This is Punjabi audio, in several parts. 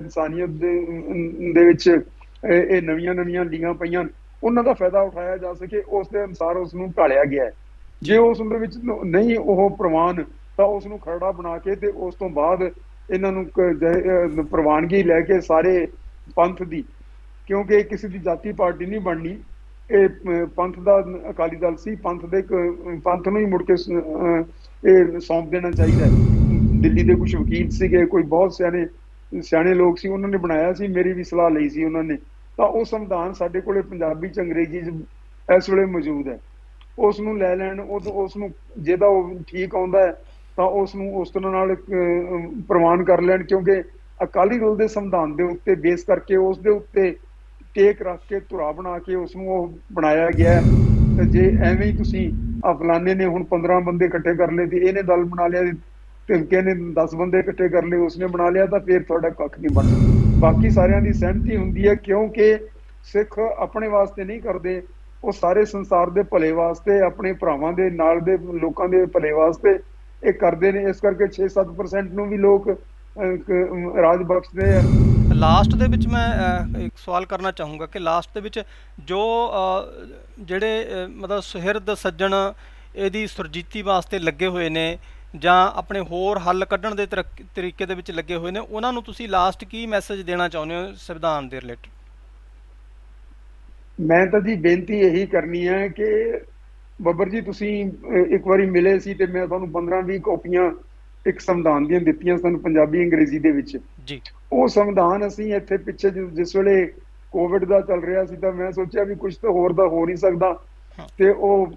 ਇਨਸਾਨੀਅਤ ਦੇ ਦੇ ਵਿੱਚ, ਇਹ ਨਵੀਆਂ ਨਵੀਆਂ ਲੀਗਾਂ ਪਈਆਂ ਉਹਨਾਂ ਦਾ ਫਾਇਦਾ ਉਠਾਇਆ ਜਾ ਸਕੇ, ਉਸ ਦੇ ਅਨੁਸਾਰ ਉਸ ਨੂੰ ਢਾਲਿਆ ਗਿਆ ਹੈ। ਜੇ ਉਸ ਦੇ ਵਿੱਚ ਨਹੀਂ ਉਹ ਪ੍ਰਵਾਨ, ਤਾਂ ਉਸ ਨੂੰ ਖਰੜਾ ਬਣਾ ਕੇ ਤੇ ਉਸ ਤੋਂ ਬਾਅਦ ਇਹਨਾਂ ਨੂੰ ਪ੍ਰਵਾਨਗੀ ਲੈ ਕੇ ਸਾਰੇ ਪੰਥ ਦੀ। ਕਿਉਂਕਿ ਇਹ ਕਿਸੇ ਦੀ ਜਾਤੀ ਪਾਰਟੀ ਨਹੀਂ ਬਣਨੀ। ਇਹ ਪੰਥ ਦਾ ਅਕਾਲੀ ਦਲ ਸੀ, ਪੰਥ ਦੇ ਪੰਥ ਨੂੰ ਹੀ ਮੁੜ ਕੇ ਇਹ ਸੌਂਪ ਦੇਣਾ ਚਾਹੀਦਾ ਦਿੱਲੀ ਦੇ ਕੁਝ ਵਕੀਲ ਸੀਗੇ, ਕੋਈ ਬਹੁਤ ਸਿਆਣੇ ਸਿਆਣੇ ਲੋਕ ਸੀ, ਉਹਨਾਂ ਨੇ ਬਣਾਇਆ ਸੀ, ਮੇਰੀ ਵੀ ਸਲਾਹ ਲਈ ਸੀ ਉਹਨਾਂ ਨੇ। ਤਾਂ ਉਹ ਸੰਵਿਧਾਨ ਸਾਡੇ ਕੋਲੇ ਪੰਜਾਬੀ ਚ ਅੰਗਰੇਜ਼ੀ ਚ ਇਸ ਵੇਲੇ ਮੌਜੂਦ ਹੈ। ਉਸ ਨੂੰ ਲੈ ਲੈਣ ਉਹ ਉਸ ਨੂੰ ਜਿਹਦਾ ਉਹ ਠੀਕ ਆਉਂਦਾ ਹੈ, ਤਾਂ ਉਸ ਨੂੰ ਉਸ ਤਰ੍ਹਾਂ ਨਾਲ ਪ੍ਰਵਾਨ ਕਰ ਲੈਣ, ਕਿਉਂਕਿ ਅਕਾਲੀ ਦਲ ਦੇ ਸੰਵਿਧਾਨ ਦੇ ਉੱਤੇ ਬੇਸ ਕਰਕੇ ਉਸ ਦੇ ਉੱਤੇ ਟੇਕ ਰੱਖ ਕੇ ਧੁਰਾ ਬਣਾ ਕੇ ਉਸ ਨੂੰ ਉਹ ਬਣਾਇਆ ਗਿਆ ਤੇ ਜੇ ਐਵੇਂ ਹੀ ਤੁਸੀਂ ਆ ਫਲਾਣੇ ਨੇ ਹੁਣ 15 ਬੰਦੇ ਇਕੱਠੇ ਕਰ ਲਏ ਤੇ ਇਹਨੇ ਦਲ ਬਣਾ ਲਿਆ ਤੇ ਕਿਹਨੇ 10 ਬੰਦੇ ਇਕੱਠੇ ਕਰ ਲਏ, ਉਸਨੇ ਬਣਾ ਲਿਆ ਤਾਂ ਫਿਰ ਤੁਹਾਡਾ ਕੱਖ ਨਹੀਂ ਬਣਦਾ। ਬਾਕੀ ਸਾਰਿਆਂ ਦੀ ਸਹਿਮਤੀ ਹੁੰਦੀ ਹੈ, ਕਿਉਂਕਿ ਸਿੱਖ ਆਪਣੇ ਵਾਸਤੇ ਨਹੀਂ ਕਰਦੇ, ਉਹ ਸਾਰੇ ਸੰਸਾਰ ਦੇ ਭਲੇ ਵਾਸਤੇ, ਆਪਣੇ ਭਰਾਵਾਂ ਦੇ ਨਾਲ ਦੇ ਲੋਕਾਂ ਦੇ ਭਲੇ ਵਾਸਤੇ ਇਹ ਕਰਦੇ ਨੇ। ਇਸ ਕਰਕੇ 6-7% ਨੂੰ ਵੀ ਲੋਕ ਰਾਜ ਬਖਸ਼ਦੇ ਆ। ਲਾਸਟ ਦੇ ਵਿੱਚ ਮੈਂ ਇੱਕ ਸਵਾਲ ਕਰਨਾ ਚਾਹੂੰਗਾ ਕਿ ਲਾਸਟ ਦੇ ਵਿੱਚ ਜੋ ਜਿਹੜੇ ਮਤਲਬ ਸੁਹਿਰਦ ਸੱਜਣ ਇਹਦੀ ਸੁਰਜੀਤੀ ਵਾਸਤੇ ਲੱਗੇ ਹੋਏ ਨੇ ਜਾਂ ਆਪਣੇ ਹੋਰ ਹੱਲ ਕੱਢਣ ਦੇ ਤਰਕ- ਦੇ ਵਿੱਚ ਲੱਗੇ ਹੋਏ ਨੇ ਉਹਨਾਂ ਨੂੰ ਤੁਸੀਂ ਲਾਸਟ ਕੀ ਮੈਸੇਜ ਦੇਣਾ ਚਾਹੁੰਦੇ ਹੋ ਸੰਵਿਧਾਨ ਦੇ ਰਿਲੇਟਡ ਮੈਂ ਤਾਂ ਜੀ ਬੇਨਤੀ ਇਹੀ ਕਰਨੀ ਹੈ ਕਿ ਬੱਬਰ ਜੀ ਤੁਸੀਂ ਇੱਕ ਵਾਰੀ ਮਿਲੇ ਸੀ ਤੇ ਮੈਂ ਤੁਹਾਨੂੰ 15-20 ਕਾਪੀਆਂ ਇੱਕ ਸੰਵਿਧਾਨ ਦੀਆਂ ਦਿੱਤੀਆਂ ਸਨ ਪੰਜਾਬੀ ਅੰਗਰੇਜ਼ੀ ਦੇ ਵਿੱਚ। ਜੀ। ਉਹ ਸੰਵਿਧਾਨ ਅਸੀਂ ਇੱਥੇ ਪਿੱਛੇ ਜਿਸ ਵੇਲੇ ਕੋਵਿਡ ਦਾ ਚੱਲ ਰਿਹਾ ਸੀ ਤਾਂ ਮੈਂ ਸੋਚਿਆ ਵੀ ਕੁਝ ਤਾਂ ਹੋਰ ਦਾ ਹੋ ਨਹੀਂ ਸਕਦਾ। ਤੇ ਉਹ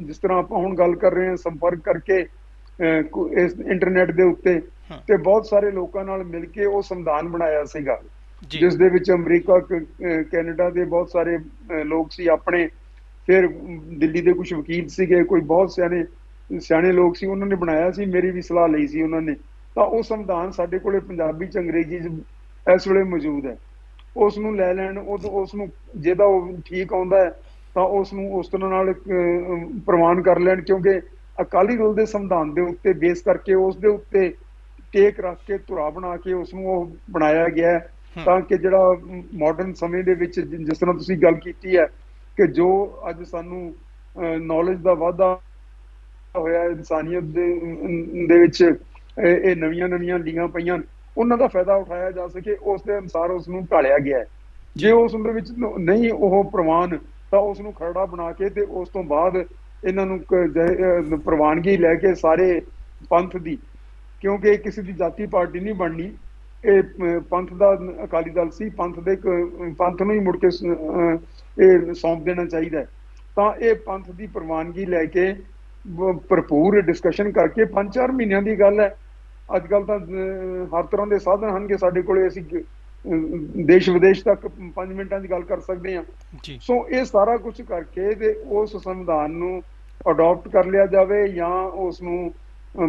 ਜਿਸ ਤਰ੍ਹਾਂ ਆਪਾਂ ਹੁਣ ਗੱਲ ਕਰ ਰਹੇ ਹਾਂ ਸੰਪਰਕ ਕਰਕੇ ਇਸ ਇੰਟਰਨੈਟ ਦੇ ਉੱਤੇ। ਤੇ ਬਹੁਤ ਸਾਰੇ ਲੋਕਾਂ ਨਾਲ ਮਿਲ ਕੇ ਉਹ ਸੰਵਿਧਾਨ ਬਣਾਇਆ ਸੀਗਾ। ਜਿਸ ਦੇ ਵਿੱਚ ਅਮਰੀਕਾ ਕੈਨੇਡਾ ਦੇ ਬਹੁਤ ਸਾਰੇ ਲੋਕ ਸੀ ਆਪਣੇ। ਫਿਰ ਦਿੱਲੀ ਦੇ ਕੁਝ ਵਕੀਲ ਸੀਗੇ ਕੋਈ ਬਹੁਤ ਸਿਆਣੇ ਸਿਆਣੇ ਲੋਕ ਸੀ ਉਹਨਾਂ ਨੇ ਬਣਾਇਆ ਸੀ ਮੇਰੀ ਵੀ ਸਲਾਹ ਲਈ ਸੀ ਉਹਨਾਂ ਨੇ। ਤਾਂ ਉਹ ਸੰਵਿਧਾਨ ਸਾਡੇ ਕੋਲੇ ਪੰਜਾਬੀ ਚ ਅੰਗਰੇਜ਼ੀ ਚ ਇਸ ਵੇਲੇ ਮੌਜੂਦ ਹੈ। ਉਸ ਨੂੰ ਲੈ ਲੈਣ ਉਹ ਉਸ ਨੂੰ ਜਿਹਦਾ ਉਹ ਠੀਕ ਆਉਂਦਾ ਹੈ ਤਾਂ ਉਸ ਨੂੰ ਉਸ ਤਰ੍ਹਾਂ ਨਾਲ ਪ੍ਰਵਾਨ ਕਰ ਲੈਣ ਕਿਉਂਕਿ ਅਕਾਲੀ ਦਲ ਦੇ ਸੰਵਿਧਾਨ ਦੇ ਉੱਤੇ ਬੇਸ ਕਰਕੇ ਉਸ ਦੇ ਉੱਤੇ ਟੇਕ ਰੱਖ ਕੇ ਧੁਰਾ ਬਣਾ ਕੇ ਉਸ ਨੂੰ ਉਹ ਬਣਾਇਆ ਗਿਆ। ਤਾਂ ਕਿ ਜਿਹੜਾ ਮਾਡਰਨ ਸਮੇਂ ਦੇ ਵਿੱਚ ਜਿਸ ਤਰ੍ਹਾਂ ਤੁਸੀਂ ਗੱਲ ਕੀਤੀ ਹੈ ਕਿ ਜੋ ਅੱਜ ਸਾਨੂੰ ਨੌਲੇਜ ਦਾ ਵਾਧਾ ਹੋਇਆ ਇਨਸਾਨੀਅਤ ਦੇ ਵਿੱਚ ਇਹ ਨਵੀਆਂ ਨਵੀਆਂ ਲੀਗਾਂ ਪਈਆਂ ਉਹਨਾਂ ਦਾ ਫਾਇਦਾ ਉਠਾਇਆ ਜਾ ਸਕੇ ਉਸ ਦੇ ਅਨੁਸਾਰ ਉਸ ਨੂੰ ਢਾਲਿਆ ਗਿਆ ਜੇ ਉਸ ਦੇ ਵਿੱਚ ਨਹੀਂ ਉਹ ਪ੍ਰਵਾਨ ਤਾਂ ਉਸ ਨੂੰ ਖਰੜਾ ਬਣਾ ਕੇ ਤੇ ਉਸ ਤੋਂ ਬਾਅਦ ਇਹਨਾਂ ਨੂੰ ਪ੍ਰਵਾਨਗੀ ਲੈ ਕੇ ਸਾਰੇ ਪੰਥ ਦੀ, ਕਿਉਂਕਿ ਇਹ ਕਿਸੇ ਦੀ ਜਾਤੀ ਪਾਰਟੀ ਨਹੀਂ ਬਣਨੀ। ਇਹ ਪੰਥ ਦਾ ਅਕਾਲੀ ਦਲ ਸੀ, ਪੰਥ ਦੇ ਪੰਥ ਨੂੰ ਹੀ ਮੁੜ ਕੇ ਇਹ ਸੌਂਪ ਦੇਣਾ ਚਾਹੀਦਾ ਤਾਂ ਇਹ ਪੰਥ ਦੀ ਪ੍ਰਵਾਨਗੀ ਲੈ ਕੇ ਭਰਪੂਰ ਡਿਸਕਸ਼ਨ ਕਰਕੇ ਪੰਜ ਚਾਰ ਮਹੀਨਿਆਂ ਦੀ ਗੱਲ ਹੈ। ਅੱਜ ਕੱਲ ਤਾਂ ਹਰ ਤਰ੍ਹਾਂ ਦੇ ਸਾਧਨ ਹਨ ਕਿ ਸਾਡੇ ਕੋਲੇ, ਅਸੀਂ ਦੇਸ਼ ਵਿਦੇਸ਼ ਤੱਕ 5 ਮਿੰਟਾਂ ਦੀ ਗੱਲ ਕਰ ਸਕਦੇ ਹਾਂ। ਜੀ। ਸੋ ਇਹ ਸਾਰਾ ਕੁਝ ਕਰਕੇ ਤੇ ਉਸ ਸੰਵਿਧਾਨ ਨੂੰ ਅਡਾਪਟ ਕਰ ਲਿਆ ਜਾਵੇ ਜਾਂ ਉਸ ਨੂੰ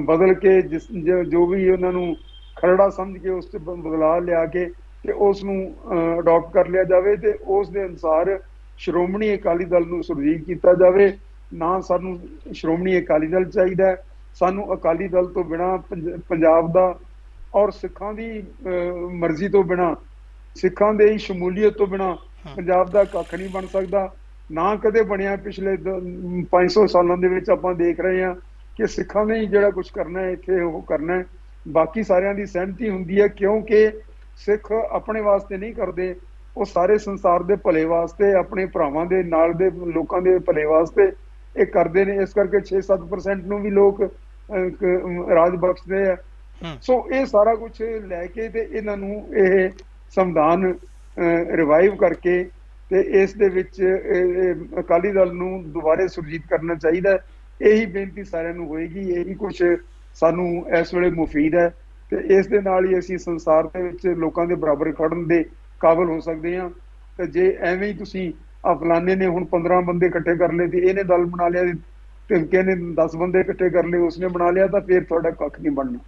ਬਦਲ ਕੇ ਜੋ- ਵੀ ਉਹਨਾਂ ਨੂੰ ਖਰੜਾ ਸਮਝ ਕੇ ਉਸ ਤੇ ਬਦਲਾਅ ਲਿਆ ਕੇ ਤੇ ਉਸ ਨੂੰ ਅਡਾਪਟ ਕਰ ਲਿਆ ਜਾਵੇ ਤੇ ਉਸ ਦੇ ਅਨੁਸਾਰ ਸ਼੍ਰੋਮਣੀ ਅਕਾਲੀ ਦਲ ਨੂੰ ਸੁਰਜੀਤ ਕੀਤਾ ਜਾਵੇ। ਨਾ ਸਾਨੂੰ ਸ਼੍ਰੋਮਣੀ ਅਕਾਲੀ ਦਲ ਚਾਹੀਦਾ ਸਾਨੂੰ ਅਕਾਲੀ ਦਲ ਤੋਂ ਬਿਨਾ ਪੰਜਾਬ ਦਾ ਔਰ ਸਿੱਖਾਂ ਦੀ ਮਰਜ਼ੀ ਤੋਂ ਬਿਨਾ ਸਿੱਖਾਂ ਦੇ ਹੀ ਸ਼ਮੂਲੀਅਤ ਤੋਂ ਬਿਨਾ। ਪੰਜਾਬ ਦਾ ਕੱਖ ਨਹੀਂ ਬਣ ਸਕਦਾ ਨਾ ਕਦੇ ਬਣਿਆ ਪਿਛਲੇ ਦ- 500 ਸਾਲਾਂ ਦੇ ਵਿੱਚ ਆਪਾਂ ਦੇਖ ਰਹੇ ਹਾਂ ਕਿ ਸਿੱਖਾਂ ਨੇ ਹੀ ਜਿਹੜਾ ਕੁਝ ਕਰਨਾ ਹੈ ਇੱਥੇ ਉਹ ਕਰਨਾ ਹੈ। ਬਾਕੀ ਸਾਰਿਆਂ ਦੀ ਸਹਿਮਤੀ ਹੁੰਦੀ ਹੈ ਕਿਉਂਕਿ ਸਿੱਖ ਆਪਣੇ ਵਾਸਤੇ ਨਹੀਂ ਕਰਦੇ ਉਹ ਸਾਰੇ ਸੰਸਾਰ ਦੇ ਭਲੇ ਵਾਸਤੇ ਆਪਣੇ ਭਰਾਵਾਂ ਦੇ ਨਾਲ ਦੇ ਲੋਕਾਂ ਦੇ ਭਲੇ ਵਾਸਤੇ ਇਹ ਕਰਦੇ ਨੇ। ਇਸ ਕਰਕੇ 6-7% ਨੂੰ ਵੀ ਲੋਕ ਰਾਜ ਬਖਸ਼ਦੇ ਆ। ਸੋ ਇਹ ਸਾਰਾ ਕੁਝ ਲੈ ਕੇ ਤੇ ਇਹਨਾਂ ਨੂੰ ਇਹ ਸੰਵਿਧਾਨ ਰਿਵਾਈਵ ਕਰਕੇ ਤੇ ਇਸ ਦੇ ਵਿੱਚ ਅਕਾਲੀ ਦਲ ਨੂੰ ਦੁਬਾਰੇ ਸੁਰਜੀਤ ਕਰਨਾ ਚਾਹੀਦਾ ਇਹੀ ਬੇਨਤੀ ਸਾਰਿਆਂ ਨੂੰ ਹੋਏਗੀ, ਇਹੀ ਕੁਝ ਸਾਨੂੰ ਇਸ ਵੇਲੇ ਮੁਫੀਦ ਹੈ ਤੇ ਇਸ ਦੇ ਨਾਲ ਹੀ ਅਸੀਂ ਸੰਸਾਰ ਦੇ ਵਿੱਚ ਲੋਕਾਂ ਦੇ ਬਰਾਬਰ ਖੜਨ ਦੇ ਕਾਬਿਲ ਹੋ ਸਕਦੇ ਹਾਂ। ਤੇ ਜੇ ਐਵੇਂ ਹੀ ਤੁਸੀਂ ਆ ਫਲਾਣੇ ਨੇ ਹੁਣ 15 ਬੰਦੇ ਇਕੱਠੇ ਕਰ ਲਏ ਤੇ ਇਹਨੇ ਦਲ ਬਣਾ ਲਿਆ ਤੇ ਕਿਹਨੇ 10 ਬੰਦੇ ਇਕੱਠੇ ਕਰ ਲਏ, ਉਸਨੇ ਬਣਾ ਲਿਆ, ਤਾਂ ਫਿਰ ਤੁਹਾਡਾ ਕੱਖ ਨਹੀਂ ਬਣਨਾ।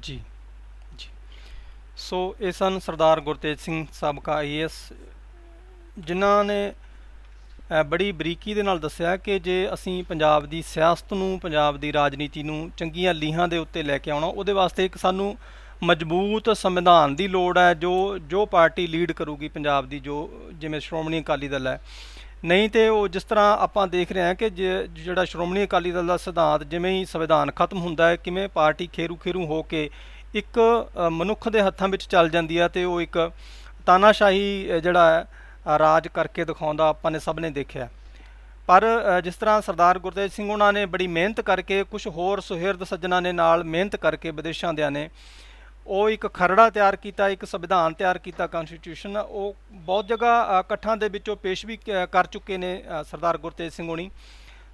ਜੀ। ਸੋ ਇਹ ਸਨ ਸਰਦਾਰ ਗੁਰਤੇਜ ਸਿੰਘ ਸਾਬਕਾ ਆਈਏਐਸ ਜਿਨ੍ਹਾਂ ਨੇ ਬੜੀ ਬਰੀਕੀ ਦੇ ਨਾਲ ਦੱਸਿਆ ਕਿ ਜੇ ਅਸੀਂ ਪੰਜਾਬ ਦੀ ਸਿਆਸਤ ਨੂੰ, ਪੰਜਾਬ ਦੀ ਰਾਜਨੀਤੀ ਨੂੰ ਚੰਗੀਆਂ ਲੀਹਾਂ ਦੇ ਉੱਤੇ ਲੈ ਕੇ ਆਉਣਾ, ਉਹਦੇ ਵਾਸਤੇ ਇੱਕ ਸਾਨੂੰ ਮਜ਼ਬੂਤ ਸੰਵਿਧਾਨ ਦੀ ਲੋੜ ਹੈ, ਜੋ ਜੋ ਪਾਰਟੀ ਲੀਡ ਕਰੂਗੀ ਪੰਜਾਬ ਦੀ, ਜੋ ਜਿਵੇਂ ਸ਼੍ਰੋਮਣੀ ਅਕਾਲੀ ਦਲ ਹੈ। ਨਹੀਂ ਤੇ ਉਹ ਜਿਸ ਤਰ੍ਹਾਂ ਆਪਾਂ ਦੇਖ ਰਹੇ ਹਾਂ ਕਿ ਜੇ- ਜਿਹੜਾ ਸ਼੍ਰੋਮਣੀ ਅਕਾਲੀ ਦਲ ਦਾ ਸਿਧਾਂਤ ਜਿਵੇਂ ਹੀ ਸੰਵਿਧਾਨ ਖਤਮ ਹੁੰਦਾ ਹੈ, ਕਿਵੇਂ ਪਾਰਟੀ ਖੇਰੂ ਖੇਰੂ ਹੋ ਕੇ ਇੱਕ ਮਨੁੱਖ ਦੇ ਹੱਥਾਂ ਵਿੱਚ ਚੱਲ ਜਾਂਦੀ ਆ ਤੇ ਉਹ ਇੱਕ ਤਾਨਾਸ਼ਾਹੀ ਜਿਹੜਾ ਹੈ ਰਾਜ ਕਰਕੇ ਦਿਖਾਉਂਦਾ ਆਪਾਂ ਨੇ ਸਭ ਨੇ ਦੇਖਿਆ। ਪਰ ਜਿਸ ਤਰ੍ਹਾਂ ਸਰਦਾਰ ਗੁਰਤੇਜ ਸਿੰਘ ਉਹਨਾਂ ਨੇ ਬੜੀ ਮਿਹਨਤ ਕਰਕੇ ਕੁਝ ਹੋਰ ਸੁਹਿਰਦ ਸੱਜਣਾ ਨੇ ਨਾਲ ਮਿਹਨਤ ਕਰਕੇ ਵਿਦੇਸ਼ਾਂ ਦਿਆਂ ਨੇ, ਉਹ ਇੱਕ ਖਰੜਾ ਤਿਆਰ ਕੀਤਾ, ਇੱਕ ਸੰਵਿਧਾਨ ਤਿਆਰ ਕੀਤਾ ਕਨਸਟੀਟਿਊਸ਼ਨ ਉਹ ਬਹੁਤ ਜਗ੍ਹਾ ਇਕੱਠਾਂ ਦੇ ਵਿੱਚੋਂ ਪੇਸ਼ ਵੀ ਕਰ ਚੁੱਕੇ ਨੇ ਸਰਦਾਰ ਗੁਰਤੇਜ ਸਿੰਘ ਹੋਣੀ।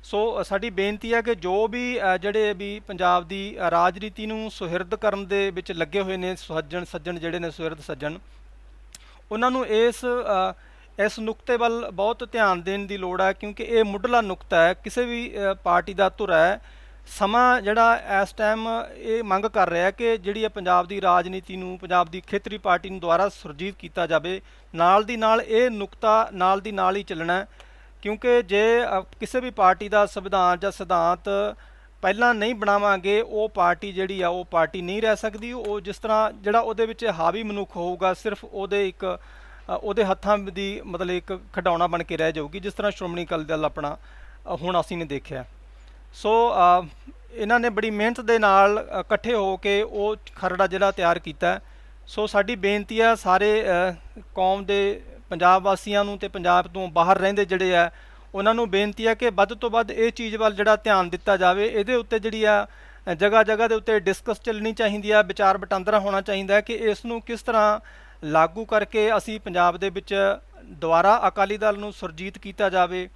ਸੋ ਸਾਡੀ ਬੇਨਤੀ ਹੈ ਕਿ ਜੋ ਵੀ ਜਿਹੜੇ ਵੀ ਪੰਜਾਬ ਦੀ ਰਾਜਨੀਤੀ ਨੂੰ ਸੁਹਿਰਦ ਕਰਨ ਦੇ ਵਿੱਚ ਲੱਗੇ ਹੋਏ ਨੇ ਸੱਜਣ ਸੱਜਣ ਜਿਹੜੇ ਨੇ, ਸੁਹਿਰਦ ਸੱਜਣ, ਉਹਨਾਂ ਨੂੰ ਇਸ ਇਸ ਨੁਕਤੇ ਵੱਲ ਬਹੁਤ ਧਿਆਨ ਦੇਣ ਦੀ ਲੋੜ ਹੈ, ਕਿਉਂਕਿ ਇਹ ਮੁੱਢਲਾ ਨੁਕਤਾ ਹੈ, ਕਿਸੇ ਵੀ ਪਾਰਟੀ ਦਾ ਧੁਰ ਹੈ, ਸਮਾਂ ਜਿਹੜਾ ਇਸ ਟਾਈਮ ਇਹ ਮੰਗ ਕਰ ਰਿਹਾ ਕਿ ਜਿਹੜੀ ਇਹ ਪੰਜਾਬ ਦੀ ਰਾਜਨੀਤੀ ਨੂੰ, ਪੰਜਾਬ ਦੀ ਖੇਤਰੀ ਪਾਰਟੀ ਨੂੰ ਦੁਆਰਾ ਸੁਰਜੀਤ ਕੀਤਾ ਜਾਵੇ, ਨਾਲ ਦੀ ਨਾਲ ਇਹ ਨੁਕਤਾ ਨਾਲ ਦੀ ਨਾਲ ਹੀ ਚੱਲਣਾ ਹੈ। ਕਿਉਂਕਿ ਜੇ ਕਿਸੇ ਵੀ ਪਾਰਟੀ ਦਾ ਸੰਵਿਧਾਨ ਜਾਂ ਸਿਧਾਂਤ ਪਹਿਲਾਂ ਨਹੀਂ ਬਣਾਵਾਂਗੇ, ਉਹ ਪਾਰਟੀ ਜਿਹੜੀ ਆ, ਉਹ ਪਾਰਟੀ ਨਹੀਂ ਰਹਿ ਸਕਦੀ। ਉਹ ਜਿਸ ਤਰ੍ਹਾਂ ਜਿਹੜਾ ਉਹਦੇ ਵਿੱਚ ਹਾਵੀ ਮਨੁੱਖ ਹੋਊਗਾ, ਸਿਰਫ ਉਹਦੇ ਇੱਕ ਉਹਦੇ ਹੱਥਾਂ ਦੀ ਮਤਲਬ ਇੱਕ ਖਿਡੌਣਾ ਬਣ ਕੇ ਰਹਿ ਜਾਊਗੀ, ਜਿਸ ਤਰ੍ਹਾਂ ਸ਼੍ਰੋਮਣੀ ਅਕਾਲੀ ਦਲ ਆਪਣਾ ਹੁਣ ਅਸੀਂ ਨੇ ਦੇਖਿਆ। ਸੋ ਇਹਨਾਂ ਨੇ ਬੜੀ ਮਿਹਨਤ ਦੇ ਨਾਲ ਇਕੱਠੇ ਹੋ ਕੇ ਉਹ ਖਰੜਾ ਜਿਹੜਾ ਤਿਆਰ ਕੀਤਾ। ਸੋ ਸਾਡੀ ਬੇਨਤੀ ਆ ਸਾਰੇ ਕੌਮ ਦੇ ਪੰਜਾਬ ਵਾਸੀਆਂ ਨੂੰ ਤੇ ਪੰਜਾਬ ਤੋਂ ਬਾਹਰ ਰਹਿੰਦੇ ਜਿਹੜੇ ਆ, ਉਹਨਾਂ ਨੂੰ ਬੇਨਤੀ ਹੈ ਕਿ ਵੱਧ ਤੋਂ ਵੱਧ ਇਹ ਚੀਜ਼ ਵੱਲ ਜਿਹੜਾ ਧਿਆਨ ਦਿੱਤਾ ਜਾਵੇ। ਇਹਦੇ ਉੱਤੇ ਜਿਹੜੀ ਆ, ਜਗ੍ਹਾ ਜਗ੍ਹਾ ਦੇ ਉੱਤੇ ਡਿਸਕਸ ਚੱਲਣੀ ਚਾਹੀਦੀ ਆ, ਵਿਚਾਰ ਵਟਾਂਦਰਾ ਹੋਣਾ ਚਾਹੀਦਾ ਹੈ ਕਿ ਇਸ ਨੂੰ ਕਿਸ ਤਰ੍ਹਾਂ ਲਾਗੂ ਕਰਕੇ ਅਸੀਂ ਪੰਜਾਬ ਦੇ ਵਿੱਚ ਦੁਬਾਰਾ ਅਕਾਲੀ ਦਲ ਨੂੰ ਸੁਰਜੀਤ ਕੀਤਾ ਜਾਵੇ,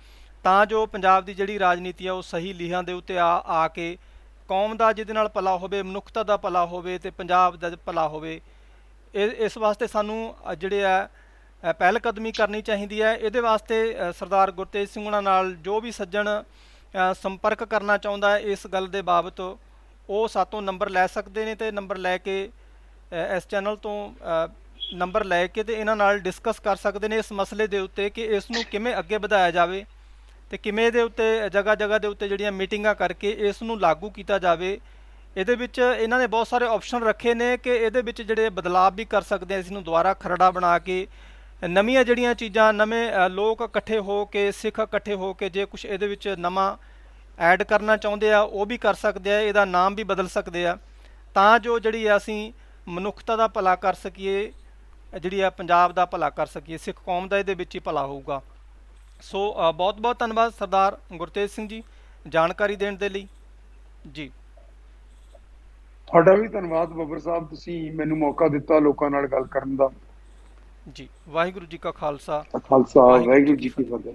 ਤਾਂ ਜੋ ਪੰਜਾਬ ਦੀ ਜਿਹੜੀ ਰਾਜਨੀਤੀ ਆ ਉਹ ਸਹੀ ਲੀਹਾਂ ਦੇ ਉੱਤੇ ਆ ਆ ਕੇ ਕੌਮ ਦਾ ਜਿਹਦੇ ਨਾਲ ਭਲਾ ਹੋਵੇ, ਮਨੁੱਖਤਾ ਦਾ ਭਲਾ ਹੋਵੇ ਤੇ ਪੰਜਾਬ ਦਾ ਭਲਾ ਹੋਵੇ। ਇਹ, ਇਸ ਵਾਸਤੇ ਸਾਨੂੰ ਜਿਹੜੇ ਆ ਪਹਿਲ ਕਦਮੀ ਕਰਨੀ ਚਾਹੀਦੀ ਹੈ। ਇਹਦੇ ਵਾਸਤੇ ਸਰਦਾਰ ਗੁਰਤੇਜ ਸਿੰਘ ਉਹਨਾਂ ਨਾਲ ਜੋ ਵੀ ਸੱਜਣ ਸੰਪਰਕ ਕਰਨਾ ਚਾਹੁੰਦਾ ਹੈ ਇਸ ਗੱਲ ਦੇ ਬਾਬਤ, ਉਹ ਸਾਤੋਂ ਨੰਬਰ ਲੈ ਸਕਦੇ ਨੇ ਤੇ ਨੰਬਰ ਲੈ ਕੇ ਇਸ ਚੈਨਲ ਤੋਂ ਨੰਬਰ ਲੈ ਕੇ ਤੇ ਇਹਨਾਂ ਨਾਲ ਡਿਸਕਸ ਕਰ ਸਕਦੇ ਨੇ ਇਸ ਮਸਲੇ ਦੇ ਉੱਤੇ ਕਿ ਇਸ ਨੂੰ ਕਿਵੇਂ ਅੱਗੇ ਵਧਾਇਆ ਜਾਵੇ ਤੇ ਕਿਵੇਂ ਇਹਦੇ ਉੱਤੇ, ਜਗ੍ਹਾ ਜਗ੍ਹਾ ਦੇ ਉੱਤੇ ਜਿਹੜੀਆਂ ਮੀਟਿੰਗਾਂ ਕਰਕੇ ਇਸ ਨੂੰ ਲਾਗੂ ਕੀਤਾ ਜਾਵੇ। ਇਹਦੇ ਵਿੱਚ ਇਹਨਾਂ ਨੇ ਬਹੁਤ ਸਾਰੇ ਆਪਸ਼ਨ ਰੱਖੇ ਨੇ ਕਿ ਇਹਦੇ ਵਿੱਚ ਜਿਹੜੇ ਬਦਲਾਅ ਵੀ ਕਰ ਸਕਦੇ ਆ, ਇਸ ਨੂੰ ਦੁਬਾਰਾ ਖਰੜਾ ਬਣਾ ਕੇ ਨਵੀਆਂ ਜਿਹੜੀਆਂ ਚੀਜ਼ਾਂ, ਨਵੇਂ ਲੋਕ ਇਕੱਠੇ ਹੋ ਕੇ, ਸਿੱਖ ਇਕੱਠੇ ਹੋ ਕੇ ਜੇ ਕੁਝ ਇਹਦੇ ਵਿੱਚ ਨਵਾਂ ਐਡ ਕਰਨਾ ਚਾਹੁੰਦੇ ਆ, ਉਹ ਵੀ ਕਰ ਸਕਦੇ ਆ, ਇਹਦਾ ਨਾਮ ਵੀ ਬਦਲ ਸਕਦੇ ਆ। ਤਾਂ ਜੋ ਜਿਹੜੀ ਆ ਅਸੀਂ ਮਨੁੱਖਤਾ ਦਾ ਭਲਾ ਕਰ ਸਕੀਏ, ਜਿਹੜੀ ਆ ਪੰਜਾਬ ਦਾ ਭਲਾ ਕਰ ਸਕੀਏ, ਸਿੱਖ ਕੌਮ ਦਾ ਇਹਦੇ ਵਿੱਚ ਹੀ ਭਲਾ ਹੋਊਗਾ। ਸੋ ਬਹੁਤ ਬਹੁਤ ਧੰਨਵਾਦ ਸਰਦਾਰ ਗੁਰਤੇਜ ਸਿੰਘ ਜੀ ਜਾਣਕਾਰੀ ਦੇਣ ਦੇ ਲਈ। ਜੀ। ਤੁਹਾਡਾ ਵੀ ਧੰਨਵਾਦ ਬੱਬਰ ਸਾਹਿਬ, ਤੁਸੀਂ ਮੈਨੂੰ ਮੌਕਾ ਦਿੱਤਾ ਲੋਕਾਂ ਨਾਲ ਗੱਲ ਕਰਨ ਦਾ। ਜੀ ਵਾਹਿਗੁਰੂ ਜੀ ਕਾ ਖਾਲਸਾ। ਖਾਲਸਾ ਵਾਹਿਗੁਰੂ ਜੀ ਕੀ ਫਤਿਹ।